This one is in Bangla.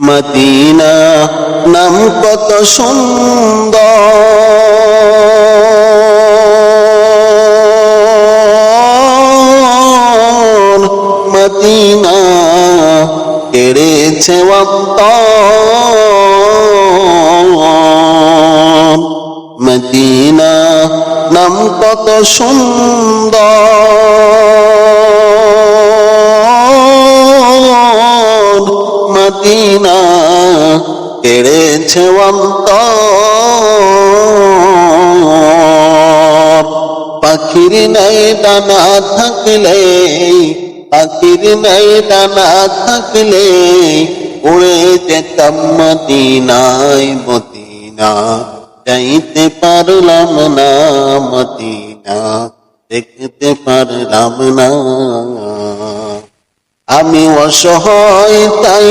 মদিনা নাম কত সুন্দর। মদিনা কেড়েছে মদিনা নাম কত সুন্দর। মদিনা কেড়েছে অন্তর। পাখির নাই ডানা থাকলে, পাখির নাই ডানা থাকলে উড়ে যেতাম মদিনায়, মদিনা। যাইতে পারলাম না মদিনা, দেখতে পারলাম না। আমি অসহায় তাই